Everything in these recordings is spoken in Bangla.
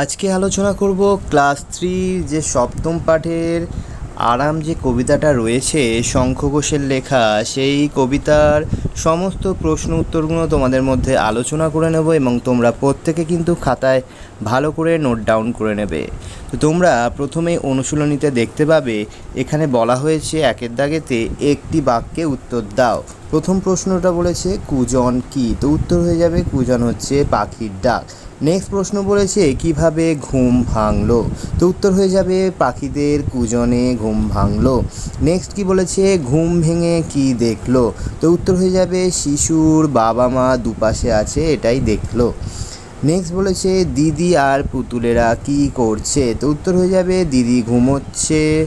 আজকে আলোচনা করব ক্লাস থ্রি যে সপ্তম পাঠের আরাম যে কবিতাটা রয়েছে শঙ্খ ঘোষের লেখা, সেই কবিতার সমস্ত প্রশ্ন উত্তরগুলো তোমাদের মধ্যে আলোচনা করে নেব এবং তোমরা প্রত্যেকে কিন্তু খাতায় ভালো করে নোট ডাউন করে নেবে। তো তোমরা প্রথমেই অনুশীলনীতে দেখতে পাবে, এখানে বলা হয়েছে একের দাগেতে একটি বাক্যে উত্তর দাও। প্রথম প্রশ্নটা বলেছে, কুজন কি? তো উত্তর হয়ে যাবে, কুজন হচ্ছে পাখির ডাক। নেক্সট প্রশ্ন বলেছে, কীভাবে ঘুম ভাঙলো? তো উত্তর হয়ে যাবে, পাখিদের কুজনে ঘুম ভাঙলো। নেক্সট কি বলেছে, ঘুম ভেঙে কি দেখল? তো উত্তর হয়ে যাবে, শিশুর বাবা মা দুপাশে আছে, এটাই দেখল। নেক্সট বলেছে, দিদি আর পুতুলেরা কি করছে? তো উত্তর হয়ে যাবে, দিদি ঘুমোচ্ছে।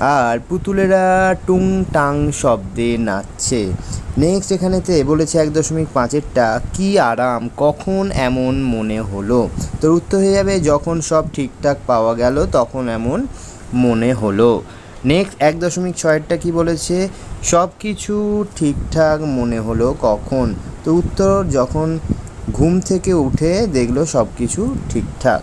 আর পুতুলেরা টুং টাং শব্দে নাচছে। নেক্সট এখানেতে বলেছে এক দশমিক পাঁচেরটা, কি আরাম, কখন এমন মনে হলো? তোর উত্তর হয়ে যাবে, যখন সব ঠিকঠাক পাওয়া গেল, তখন এমন মনে হলো। নেক্সট এক দশমিক ছয়েরটা কী বলেছে? সব কিছু ঠিকঠাক মনে হলো কখন? তো উত্তর, যখন ঘুম থেকে উঠে দেখল সব কিছু ঠিকঠাক।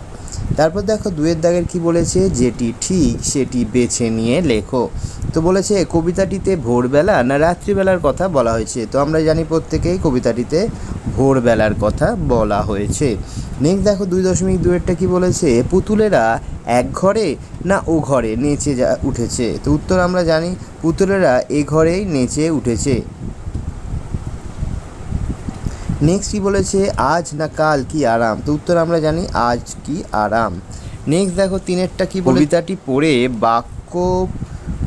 তারপর দেখো দুয়ের দাগের কি বলেছে? যেটি ঠিক, সেটি বেছে নিয়ে লেখো। তো বলেছে, কবিতাটিতে ভোরবেলা না রাত্রিবেলার কথা বলা হয়েছে? তো আমরা জানি প্রত্যেকেই কবিতাটিতে ভোরবেলার কথা বলা হয়েছে। নেক্সট দেখো, দুই দশমিক দুয়েরটা কি বলেছে? পুতুলেরা এক ঘরে না ও ঘরে নেচে যা উঠেছে? তো উত্তর আমরা জানি, পুতুলেরা এ ঘরেই নেচে উঠেছে। নেক্সট কি বলেছে? আজ না কাল কি আরাম? তো উত্তর আমরা জানি আজ কি আরাম। নেক্সট দেখো, তিনেরটা কি কবিতাটি পড়ে বাক্য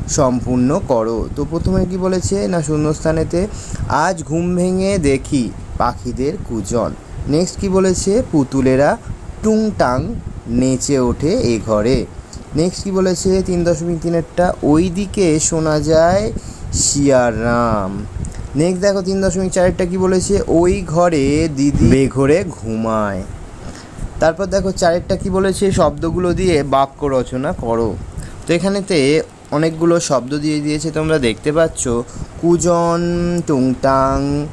সম্পূর্ণ করো। তো প্রথমে কি বলেছে? না, শূন্যস্থানেতে, আজ ঘুম ভেঙে দেখি পাখিদের কুজন। নেক্সট কি বলেছে? পুতুলেরা টুংটাং নেচে ওঠে এ ঘরে। নেক্সট কি বলেছে? তিন দশমিক তিনেরটা ওই দিকে শোনা যায় শিয়ারাম নেক্সট দেখো তিন দশমিক চারেরটা কি বলেছে? ওই ঘরে দিদি বেঘরে ঘুমায়। তারপর দেখো চারেরটা কি বলেছে? শব্দগুলো দিয়ে বাক্য রচনা করো। তো এখানেতে অনেকগুলো শব্দ দিয়ে দিয়েছে তোমরা দেখতে পাচ্ছ। কুজন, টুংটাং,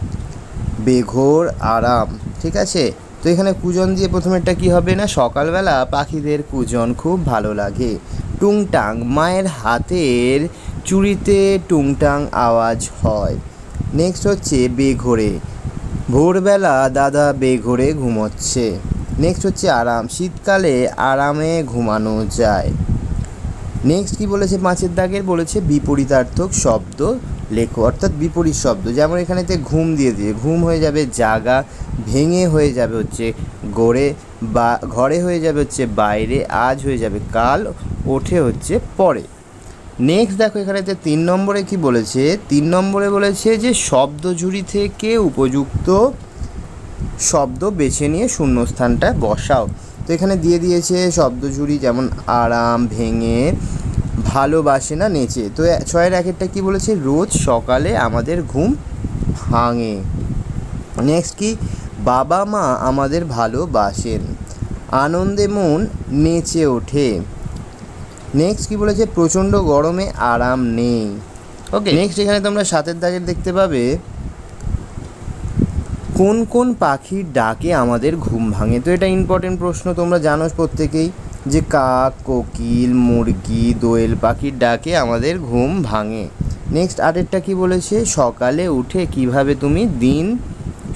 বেঘোর, আরাম। ঠিক আছে? তো এখানে কুজন দিয়ে প্রথমেরটা কি হবে না? সকালবেলা পাখিদের কুজন খুব ভালো লাগে। টুংটাং, মায়ের হাতের চুড়িতে টুংটাং আওয়াজ হয়। নেক্সট হচ্ছে বেঘোরে। ভোরবেলা দাদা বেঘোরে ঘুমোচ্ছে। নেক্সট হচ্ছে আরাম। শীতকালে আরামে ঘুমানো যায়। নেক্সট কি বলেছে? পাঁচের দাগের বলেছে বিপরীতার্থক শব্দ লেখো। অর্থাৎ বিপরীত শব্দ। যেমন এখানেতে ঘুম দিয়ে দিয়ে, ঘুম হয়ে যাবে জাগা, ভেঙে হয়ে যাবে হচ্ছে গড়ে, বা, ঘরে হয়ে যাবে হচ্ছে বাইরে, আজ হয়ে যাবে কাল, ওঠে হচ্ছে পরে। নেক্সট দেখো এখানেতে তিন নম্বরে কি বলেছে? তিন নম্বরে বলেছে যে শব্দ জুড়ি থেকে উপযুক্ত শব্দ বেছে নিয়ে শূন্যস্থানটা বসাও। তো এখানে দিয়ে দিয়েছে শব্দজুড়ি যেমন আরাম, ভেঙে, ভালোবাসে না নেচে। তো ছয়ের একেরটা কি বলেছে? রোজ সকালে আমাদের ঘুম ভাঙে। নেক্সট কি? বাবা মা আমাদের ভালোবাসেন। আনন্দে মন নেচে ওঠে। নেক্সট কি বলেছে? প্রচণ্ড গরমে আরাম নেই। ওকে নেক্সট এখানে তোমরা সাতের দাগের দেখতে পাবে কোন কোন পাখির ডাকে আমাদের ঘুম ভাঙে? তো এটা ইম্পর্টেন্ট প্রশ্ন তোমরা জানো প্রত্যেকেই যে কাক কোকিল মুরগি দোয়েল পাখির ডাকে আমাদের ঘুম ভাঙে। নেক্সট আরেকটা কি বলেছে? সকালে উঠে কীভাবে তুমি দিন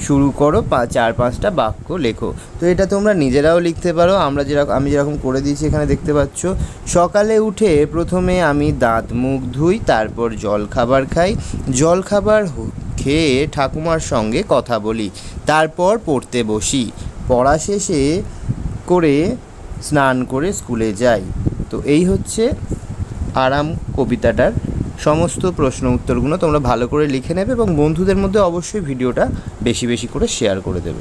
শুরু করো চার, পাঁচটা বাক্য লেখো। তো এটা তোমরা নিজেরাও লিখতে পারো, আমরা যেরকম আমি যেরকম করে দিয়েছি এখানে দেখতে পাচ্ছ। সকালে উঠে প্রথমে আমি দাঁত, মুখ ধুই, তারপর জল খাবার খাই। জল খাবার খেয়ে ঠাকুমার সঙ্গে কথা বলি, তারপর পড়তে বসি। পড়া শেষে করে স্নান করে স্কুলে যাই। তো এই হচ্ছে আরাম কবিতাটার সমস্ত প্রশ্ন উত্তরগুলো তোমরা ভালো করে লিখে নেবে এবং বন্ধুদের মধ্যে অবশ্যই ভিডিওটা বেশি বেশি করে শেয়ার করে দেবে।